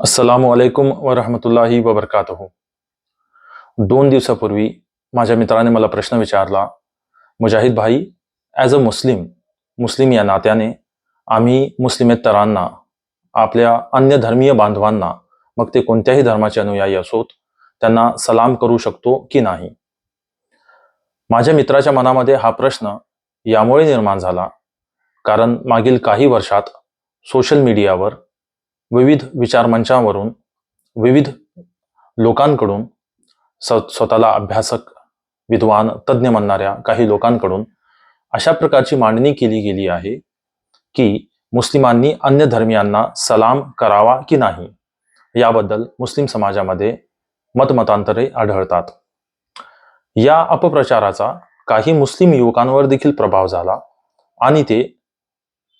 अस्सलामु अलैकुम व रहमतुल्लाही वबरकातहू दोन दिवसापूर्वी माझ्या मित्राने मला प्रश्न विचारला मुजाहिद भाई ॲज अ मुस्लिम मुस्लिम या नात्याने आम्ही मुस्लिमेतरांना आपल्या अन्य धर्मीय बांधवांना मग ते कोणत्याही धर्माचे अनुयायी असोत त्यांना सलाम करू शकतो की नाही? माझ्या मित्राच्या मनामध्ये हा प्रश्न यामुळे निर्माण झाला कारण मागील काही वर्षात सोशल मीडियावर विविध विचारमंचावरून विविध लोकांकडून स स्वतःला अभ्यासक विद्वान तज्ज्ञ म्हणणाऱ्या काही लोकांकडून अशा प्रकारची मांडणी केली गेली आहे की मुस्लिमांनी अन्य धर्मियांना सलाम करावा की नाही? याबद्दल मुस्लिम समाजामध्ये मतमतांतरे आढळतात. या अपप्रचाराचा काही मुस्लिम युवकांवर देखील प्रभाव झाला आणि ते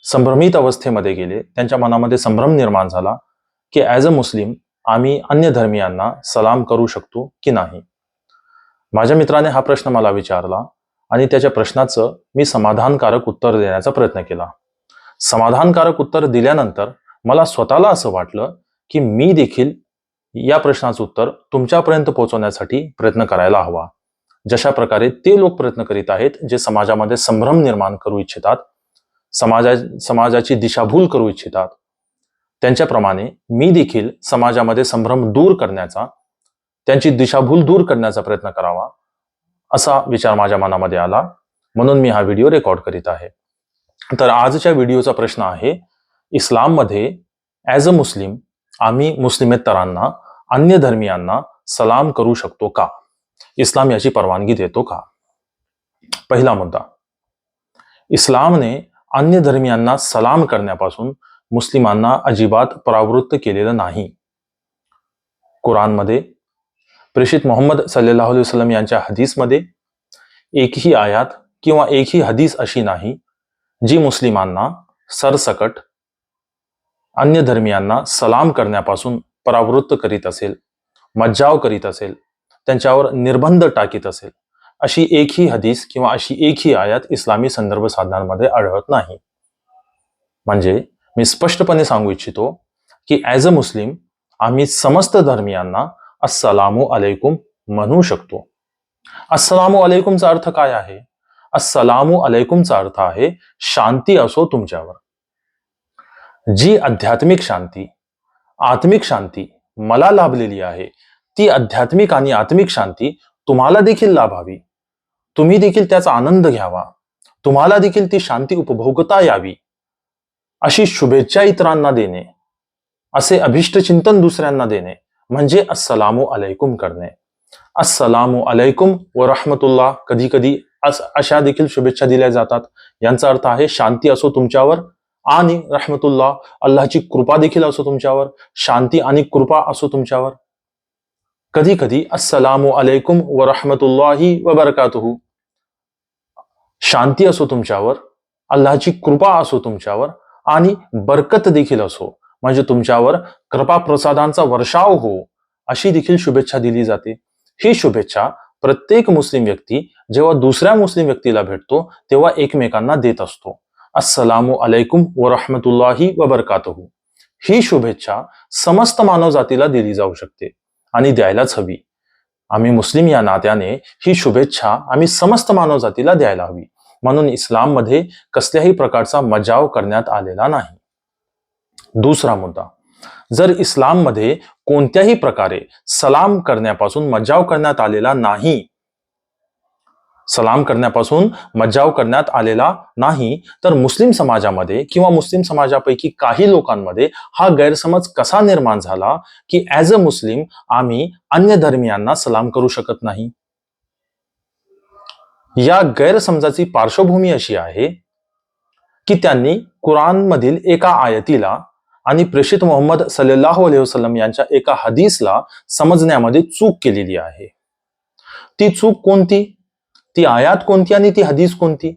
संभ्रमित अवस्थेमध्ये गेले. त्यांच्या मनामध्ये संभ्रम निर्माण झाला की ॲज अ मुस्लिम आम्ही अन्य धर्मियांना सलाम करू शकतो की नाही? माझ्या मित्राने हा प्रश्न मला विचारला आणि त्याच्या प्रश्नाचं मी समाधानकारक उत्तर देण्याचा प्रयत्न केला. समाधानकारक उत्तर दिल्यानंतर मला स्वतःला असं वाटलं की मी देखील या प्रश्नाचं उत्तर तुमच्यापर्यंत पोहोचवण्यासाठी प्रयत्न करायला हवा. जशा प्रकारे ते लोक प्रयत्न करीत आहेत जे समाजामध्ये संभ्रम निर्माण करू इच्छितात समाजा समाजाची दिशाभूल करू इच्छितात. त्यांच्याप्रमाणे मी देखील समाजामध्ये संभ्रम दूर करण्याचा त्यांची दिशाभूल दूर करण्याचा प्रयत्न करावा असा विचार माझ्या मनामध्ये आला. म्हणून मी हा व्हिडिओ रेकॉर्ड करीत आहे. तर आजच्या व्हिडिओचा प्रश्न आहे इस्लाममध्ये ॲज अ मुस्लिम आम्ही मुस्लिमेतरांना अन्य धर्मियांना सलाम करू शकतो का? इस्लाम याची परवानगी देतो का? पहिला मुद्दा इस्लामने अन्य धर्मियांना सलाम करण्यापासून मुस्लिमांना अजिबात परावृत्त केलेलं नाही. कुराणमध्ये प्रेषित मोहम्मद सल्लेलाहु अलैहि वसल्लम यांच्या हदीसमध्ये एकही आयात किंवा एकही हदीस अशी नाही जी मुस्लिमांना सरसकट अन्य धर्मियांना सलाम करण्यापासून परावृत्त करीत असेल मज्जाव करीत असेल त्यांच्यावर निर्बंध टाकीत असेल अशी एकही हदीस किंवा अशी एकही आयात इस्लामी संदर्भ साधनांमध्ये आढळत नाही. म्हणजे मी स्पष्टपणे सांगू इच्छितो की ॲज अ मुस्लिम आम्ही समस्त धर्मियांना अस्सलामु अलैकुम म्हणू शकतो. अस्सलामु अलैकुमचा अर्थ काय आहे? अस्सलामु अलैकुमचा अर्थ आहे शांती असो तुमच्यावर. जी आध्यात्मिक शांती आत्मिक शांती मला लाभलेली आहे ती आध्यात्मिक आणि आत्मिक शांती तुम्हाला देखील लाभावी. तुम्ही देखील त्याचा आनंद घ्यावा. तुम्हाला देखील ती शांती उपभोगता यावी. अशी शुभेच्छा इतरांना देणे. असे अभिष्ट चिंतन दुसऱ्यांना देणे. म्हणजे अस्सलामु अलैकुम करणे. अस्सलामु अलैकुम व रहमतुल्ला कधी कधी अशा देखील शुभेच्छा दिल्या जातात. यांचा अर्थ आहे शांती असो तुमच्यावर आणि रहमतुल्ला अल्लाची कृपा देखील असो तुमच्यावर. शांती आणि कृपा असो तुमच्यावर. कधी कधी अस्सलामु अलैकुम व रहमतुल्लाही व बरकातहू. शांती असो तुमच्यावर अल्लाची कृपा असो तुमच्यावर आणि बरकत देखील असो. म्हणजे तुमच्यावर कृपा प्रसादांचा वर्षाव हो अशी देखील शुभेच्छा दिली जाते. ही शुभेच्छा प्रत्येक मुस्लिम व्यक्ती जेव्हा दुसऱ्या मुस्लिम व्यक्तीला भेटतो तेव्हा एकमेकांना देत असतो. अस्सलामु अलैकुम व रहमतुल्लाही व बरकातहू. ही शुभेच्छा समस्त मानव जातीला दिली जाऊ शकते आणि द्यायलाच हवी. आम्ही मुस्लिम या नात्याने ही शुभेच्छा आम्ही समस्त मानव जातीला द्यायला हवी. म्हणून इस्लाममध्ये कसल्याही प्रकारचा मजाव करण्यात आलेला नाही. दुसरा मुद्दा. जर इस्लाममध्ये कोणत्याही प्रकारे सलाम करण्यापासून मजाव करण्यात आलेला नाही सलाम करण्यापासून मज्जाव करण्यात आलेला नाही. तर मुस्लिम समाजामध्ये किंवा मुस्लिम समाजापैकी काही लोकांमध्ये हा गैरसमज कसा निर्माण झाला की ॲज अ मुस्लिम आम्ही अन्य धर्मियांना सलाम करू शकत नाही? या गैरसमजाची पार्श्वभूमी अशी आहे की त्यांनी कुराणमधील एका आयतीला आणि प्रेषित मोहम्मद सल्लाह अलैहि वसल्लम यांच्या एका हदीसला समजण्यामध्ये चूक केलेली आहे. ती चूक कोणती? ती आयात कोणती आणि ती हदीस कोणती?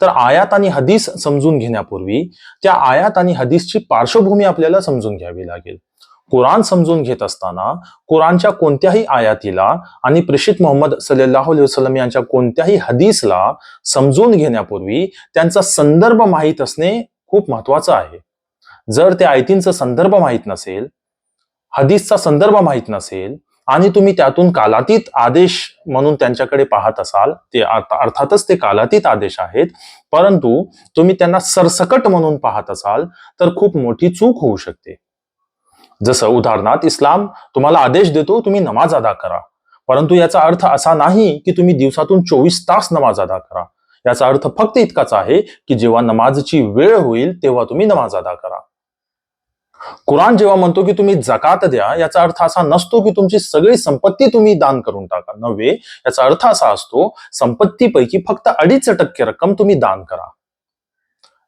तर आयात आणि हदीस समजून घेण्यापूर्वी त्या आयात आणि हदीसची पार्श्वभूमी आपल्याला समजून घ्यावी लागेल. कुराण समजून घेत असताना कुराणच्या कोणत्याही आयातीला आणि प्रेषित मोहम्मद सल्लाह वसलम यांच्या कोणत्याही हदीसला समजून घेण्यापूर्वी त्यांचा संदर्भ माहीत असणे खूप महत्वाचं आहे. जर त्या आयतींचा संदर्भ माहीत नसेल हदीसचा संदर्भ माहीत नसेल आणि तुम्ही त्यातून कालातीत आदेश म्हणून त्यांच्याकडे पाहत असाल ते अर्थातच ते कालातीत आदेश आहेत परंतु तुम्ही त्यांना सरसकट म्हणून पाहत असाल तर खूप मोठी चूक होऊ शकते. जसं उदाहरणार्थ इस्लाम तुम्हाला आदेश देतो तुम्ही नमाज अदा करा. परंतु याचा अर्थ असा नाही की तुम्ही दिवसातून चोवीस तास नमाज अदा करा. याचा अर्थ फक्त इतकाच आहे की जेव्हा नमाजची वेळ होईल तेव्हा तुम्ही नमाज अदा करा. कुराण जेव्हा म्हणतो की तुम्ही जकात द्या याचा अर्थ असा नसतो की तुमची सगळी संपत्ती तुम्ही दान करून टाका. नव्हे याचा अर्थ असा असतो संपत्तीपैकी फक्त अडीच टक्के रक्कम तुम्ही दान करा.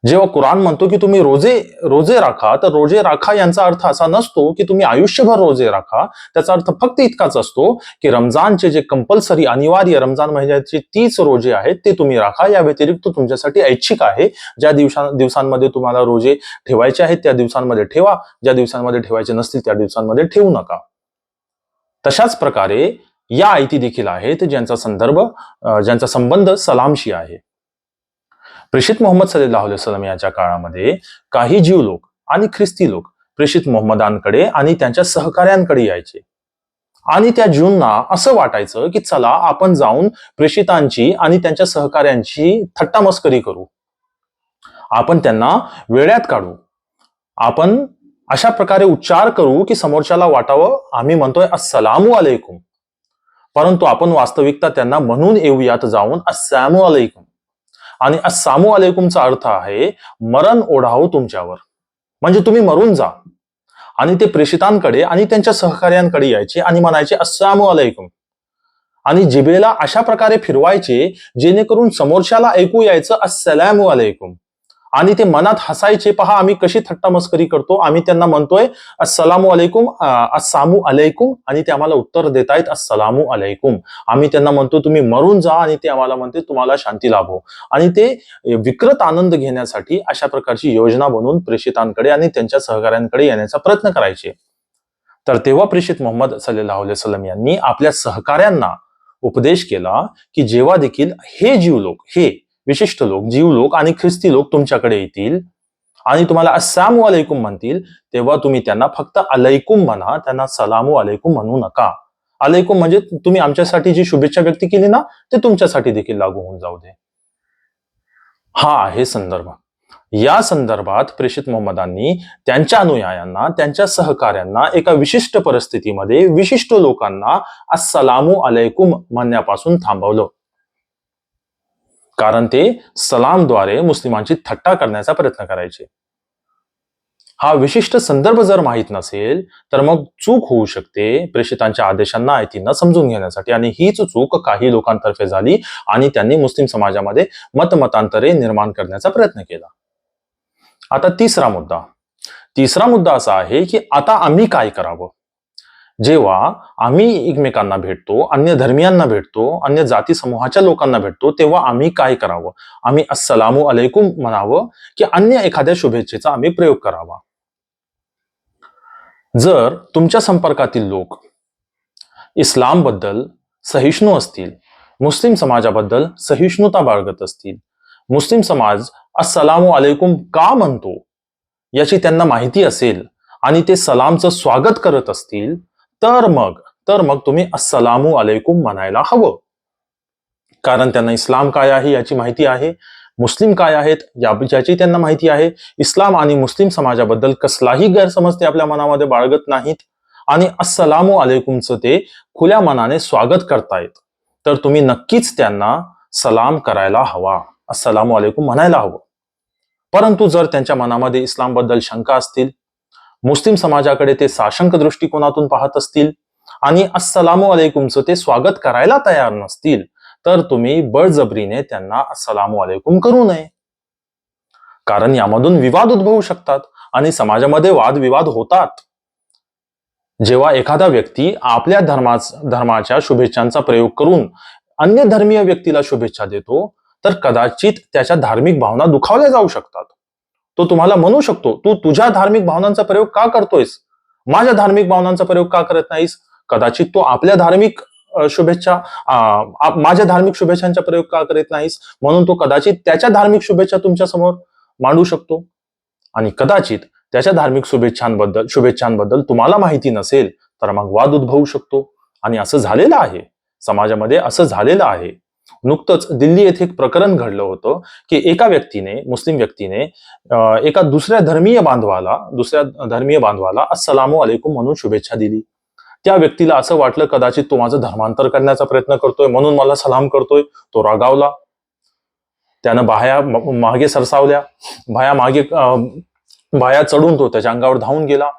जेव्हा कुराण म्हणतो की तुम्ही रोजे रोजे राखा तर रोजे राखा यांचा अर्थ असा नसतो की तुम्ही आयुष्यभर रोजे राखा. त्याचा अर्थ फक्त इतकाच असतो की रमजानचे जे कंपल्सरी अनिवार्य रमजान महिन्याचे तीस रोजे आहेत ते तुम्ही राखा. या व्यतिरिक्त तुमच्यासाठी ऐच्छिक आहे. ज्या दिवसा दिवसांमध्ये तुम्हाला रोजे ठेवायचे आहेत त्या दिवसांमध्ये ठेवा. ज्या दिवसांमध्ये ठेवायचे नसतील त्या दिवसांमध्ये ठेवू नका. तशाच प्रकारे या आयती देखील आहेत ज्यांचा संदर्भ ज्यांचा संबंध सलामशी आहे. प्रेषित मोहम्मद सल्लाह वसलम याच्या काळामध्ये काही जीव लोक आणि ख्रिस्ती लोक प्रेषित मोहम्मदांकडे आणि त्यांच्या सहकार्यांकडे यायचे. आणि त्या जीवना असं वाटायचं की चला आपण जाऊन प्रेषितांची आणि त्यांच्या सहकार्यांची थट्टामस्करी करू. आपण त्यांना वेळ्यात काढू. आपण अशा प्रकारे उच्चार करू की समोरच्याला वाटावं आम्ही म्हणतोय असलामू अलैकुम. परंतु आपण वास्तविकता त्यांना म्हणून येऊयात जाऊन असलामू अलैकुम. आणि अस्सामु अलेकुमचा अर्थ आहे मरण ओढाव तुमच्यावर. म्हणजे तुम्ही मरून जा. आणि ते प्रेषितांकडे आणि त्यांच्या सहकार्यांकडे यायचे आणि म्हणायचे अस्सामु अलेकुम. आणि जिबेला अशा प्रकारे फिरवायचे जेणेकरून समोरच्याला ऐकू यायचं असलामू अलेकुम. आणि ते मनात हसायचे पहा आम्ही कशी थट्टा मस्करी करतो आम्ही त्यांना म्हणतोय असलामू अलैकुम असामू अलैकुम आणि ते आम्हाला उत्तर देतायत असलामू अलैकुम. आम्ही त्यांना म्हणतो तुम्ही मरून जा आणि ते आम्हाला म्हणते तुम्हाला शांती लाभो. आणि ते विकृत आनंद घेण्यासाठी अशा प्रकारची योजना बनवून प्रेषितांकडे आणि त्यांच्या सहकाऱ्यांकडे येण्याचा प्रयत्न करायचे. तर तेव्हा प्रेषित मोहम्मद सल्लाह सलम यांनी आपल्या सहकाऱ्यांना उपदेश केला की जेव्हा देखील हे जीव लोक हे विशिष्ट लोक जीव लोक आणि ख्रिस्ती लोक तुमच्याकडे येतील आणि तुम्हाला अस्सामु अलैकुम म्हणतील तेव्हा तुम्ही त्यांना फक्त अलैकुम म्हणा त्यांना सलामू अलैकुम म्हणू नका. अलैकुम म्हणजे तुम्ही आमच्यासाठी जी शुभेच्छा व्यक्त केली ना ते तुमच्यासाठी देखील लागू होऊन जाऊ दे. हा आहे संदर्भ. या संदर्भात प्रेषित मोहम्मदांनी त्यांच्या अनुयायांना त्यांच्या सहकाऱ्यांना एका विशिष्ट परिस्थितीमध्ये विशिष्ट लोकांना असलामू अलैकुम म्हणण्यापासून थांबवलं. कारण ते सलामद्वारे मुस्लिमांची थट्टा करण्याचा प्रयत्न करायचे. हा विशिष्ट संदर्भ जर माहीत नसेल तर मग चूक होऊ शकते प्रेषितांच्या आदेशांना आयतींना समजून घेण्यासाठी. आणि हीच चूक काही लोकांतर्फे झाली आणि त्यांनी मुस्लिम समाजामध्ये मतमतांतरे निर्माण करण्याचा प्रयत्न केला. आता तिसरा मुद्दा. तिसरा मुद्दा असा आहे की आता आम्ही काय करावं? जेव्हा आम्ही एकमेकांना भेटतो अन्य धर्मियांना भेटतो अन्य जाती समूहाच्या लोकांना भेटतो तेव्हा आम्ही काय करावं? आम्ही अस्सलामू अलैकुम म्हणावं की अन्य एखाद्या शुभेच्छेचा आम्ही प्रयोग करावा. जर तुमच्या संपर्कातील लोक इस्लामबद्दल सहिष्णू असतील मुस्लिम समाजाबद्दल सहिष्णुता बाळगत असतील मुस्लिम समाज अस्सलामू अलैकुम का म्हणतो? याची त्यांना माहिती असेल आणि ते सलामचं स्वागत करत असतील तर मग तर मग तुम्ही असलामू अलैकुम म्हणायला हवं. कारण त्यांना इस्लाम काय आहे याची माहिती आहे मुस्लिम काय आहेत याची त्यांना माहिती आहे. इस्लाम आणि मुस्लिम समाजाबद्दल कसलाही गैरसमज ते आपल्या मनामध्ये बाळगत नाहीत आणि असलामू अलैकुमचं ते खुल्या मनाने स्वागत करतायत. तर तुम्ही नक्कीच त्यांना सलाम करायला हवा असलामू अलैकुम म्हणायला हवं. परंतु जर त्यांच्या मनामध्ये इस्लामबद्दल शंका असतील मुस्लिम समाजाकडे ते साशंक दृष्टिकोनातून पाहत असतील आणि अस्सलामू अलैकुमचं ते स्वागत करायला तयार नसतील तर तुम्ही बळजबरीने त्यांना अस्सलामू अलैकुम करू नये. कारण यामधून विवाद उद्भवू शकतात आणि समाजामध्ये वादविवाद होतात. जेव्हा एखादा व्यक्ती आपल्या धर्मा धर्माच्या शुभेच्छांचा प्रयोग करून अन्य धर्मीय व्यक्तीला शुभेच्छा देतो तर कदाचित त्याच्या धार्मिक भावना दुखावल्या जाऊ शकतात. तो तुम्हाला म्हणू शकतो तू तुझ्या धार्मिक भावनांचा प्रयोग का करतोयस? माझ्या धार्मिक भावनांचा प्रयोग का करत नाहीस? कदाचित तो आपल्या धार्मिक शुभेच्छा माझ्या धार्मिक शुभेच्छांचा प्रयोग का करत नाहीस? म्हणून तो कदाचित त्याच्या धार्मिक शुभेच्छा तुमच्यासमोर मांडू शकतो. आणि कदाचित त्याच्या धार्मिक शुभेच्छांबद्दल शुभेच्छांबद्दल तुम्हाला माहिती नसेल तर मग वाद उद्भवू शकतो. आणि असं झालेलं आहे. समाजामध्ये असं झालेलं आहे. नुकतंच दिल्ली येथे एक प्रकरण घडलं होतं की एका व्यक्तीने मुस्लिम व्यक्तीने एका दुसऱ्या धर्मीय बांधवाला दुसऱ्या धर्मीय बांधवाला अस्सलामु अलेकुम म्हणून शुभेच्छा दिली. त्या व्यक्तीला असं वाटलं कदाचित तो माझं धर्मांतर करण्याचा प्रयत्न करतोय म्हणून मला सलाम करतोय तो रागावला. त्यानं बाह्या मागे सरसावल्या बाया मागे अं, बाया चढून तो त्याच्या अंगावर धावून गेला.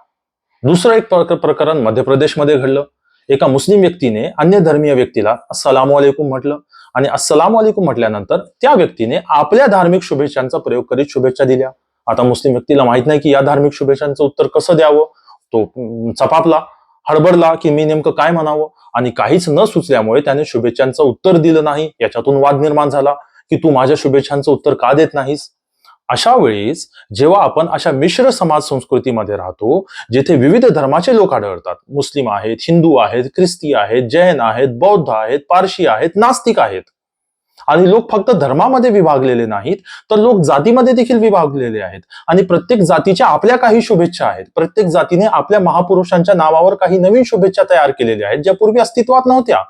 दुसरं एक प्रकरण मध्य प्रदेशमध्ये घडलं. एका मुस्लिम व्यक्तीने अन्य धर्मीय व्यक्तीला सलाम अलेकुम म्हटलं. आणि अस्सलामु अलैकुम म्हटल्यानंतर त्या व्यक्तीने आपल्या धार्मिक शुभेच्छांचा प्रयोग करीत शुभेच्छा दिल्या. आता मुस्लिम व्यक्तीला माहीत नाही की या धार्मिक शुभेच्छांचं उत्तर कसं द्यावं? तो चपापला हडबडला की मी नेमकं काय म्हणावं? आणि काहीच न सुचल्यामुळे त्याने शुभेच्छांचं उत्तर दिलं नाही. याच्यातून वाद निर्माण झाला की तू माझ्या शुभेच्छांचं उत्तर का देत नाहीस? अशा वेळेस जेव्हा आपण अशा मिश्र समाज संस्कृतीमध्ये राहतो जिथे विविध धर्माचे लोक आढळतात. मुस्लिम आहेत हिंदू आहेत ख्रिस्ती आहेत जैन आहेत बौद्ध आहेत पारशी आहेत नास्तिक आहेत. आणि लोक फक्त धर्मामध्ये विभागलेले नाहीत तर लोक जातीमध्ये देखील विभागलेले आहेत. आणि प्रत्येक जातीच्या आपल्या काही शुभेच्छा आहेत. प्रत्येक जातीने आपल्या महापुरुषांच्या नावावर काही नवीन शुभेच्छा तयार केलेल्या आहेत ज्या पूर्वी अस्तित्वात नव्हत्या.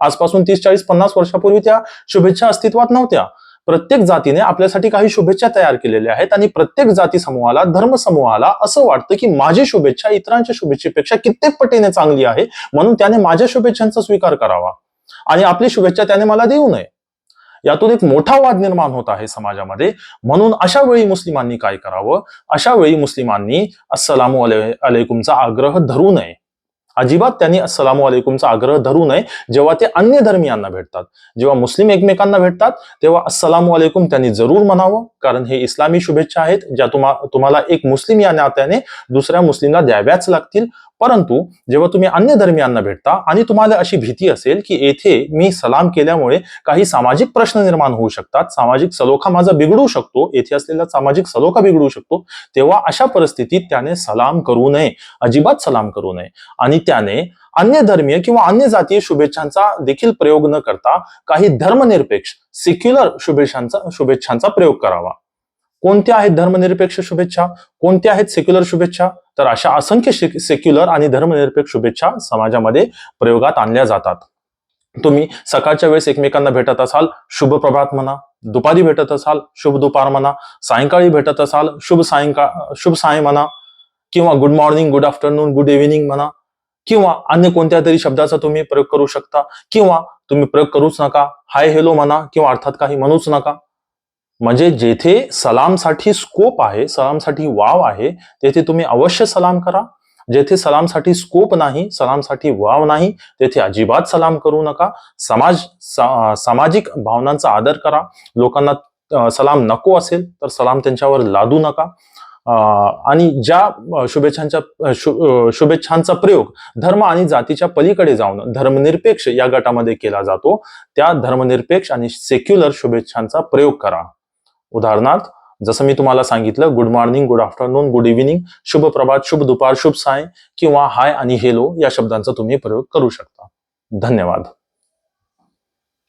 आजपासून तीस चाळीस पन्नास वर्षापूर्वी त्या शुभेच्छा अस्तित्वात नव्हत्या. प्रत्येक जातीने आपल्यासाठी काही शुभेच्छा तयार केलेल्या आहेत आणि प्रत्येक जाती समूहाला धर्म समूहाला असं वाटतं की माझी शुभेच्छा इतरांच्या शुभेच्छेपेक्षा कित्येक पटीने चांगली आहे म्हणून त्याने माझ्या शुभेच्छांचा स्वीकार करावा. आणि आपली शुभेच्छा त्याने मला देऊ नये. यातून एक मोठा वाद निर्माण होत आहे समाजामध्ये. म्हणून अशा वेळी मुस्लिमांनी काय करावं? अशा वेळी मुस्लिमांनी अस्सलामु अले अलैकुमचा आग्रह धरू नये. अजिबात त्यांनी असलाम अलैकुमचा आग्रह धरू नये जेव्हा ते अन्य धर्मियांना भेटतात. जेव्हा मुस्लिम एकमेकांना भेटतात तेव्हा असलाम वालेकुम त्यांनी जरूर म्हणावं कारण हे इस्लामी शुभेच्छा आहेत ज्या तुम्हा तुम्हाला एक मुस्लिम या नात्याने दुसऱ्या मुस्लिमला द्याव्याच लागतील. परंतु जेव्हा तुम्ही अन्य धर्मियांना भेटता आणि तुम्हाला अशी भीती असेल की येथे मी सलाम केल्यामुळे काही सामाजिक प्रश्न निर्माण होऊ शकतात सामाजिक सलोखा माझा बिघडू शकतो येथे असलेला सामाजिक सलोखा बिघडू शकतो तेव्हा अशा परिस्थितीत त्याने सलाम करू नये अजिबात सलाम करू नये. आणि त्याने अन्य धर्मीय किंवा अन्य जातीय शुभेच्छांचा देखील प्रयोग न करता काही धर्मनिरपेक्ष सेक्युलर शुभेच्छांचा शुभेच्छांचा प्रयोग करावा. कोणत्या आहेत धर्मनिरपेक्ष शुभेच्छा? कोणत्या आहेत सेक्युलर शुभेच्छा? तर अशा असंख्य सेक्युलर आणि धर्मनिरपेक्ष शुभेच्छा समाजामध्ये प्रयोगात आणल्या जातात. तुम्ही सकाळच्या वेळेस एकमेकांना भेटत असाल शुभ प्रभात म्हणा दुपारी भेटत असाल शुभ दुपार म्हणा सायंकाळी भेटत असाल शुभ सायंकाळ शुभ साय म्हणा किंवा good morning good afternoon good evening म्हणा किंवा अन्य कोणत्या तरी शब्दाचा तुम्ही प्रयोग करू शकता किंवा तुम्ही प्रयोग करूच नका हाय हेलो म्हणा किंवा अर्थात काही म्हणूच नका. म्हणजे जेथे सलामसाठी स्कोप आहे सलामसाठी वाव आहे तेथे तुम्ही अवश्य सलाम करा. जेथे सलामसाठी स्कोप नाही सलामसाठी वाव नाही तेथे अजिबात सलाम करू नका. समाज सा- सामाजिक भावनांचा आदर करा. लोकांना सलाम नको असेल तर सलाम त्यांच्यावर लादू नका. आणि ज्या शुभेच्छांच्या शु- शुभेच्छांचा प्रयोग धर्म आणि जातीच्या पलीकडे जाऊन धर्मनिरपेक्ष या गटामध्ये केला जातो त्या धर्मनिरपेक्ष आणि सेक्युलर शुभेच्छांचा प्रयोग करा. उदाहरणार्थ जसं मी तुम्हाला सांगितलं good morning good afternoon good evening शुभ प्रभात शुभ दुपार शुभ साय किंवा हाय आणि हेलो या शब्दांचा तुम्ही प्रयोग करू शकता. धन्यवाद.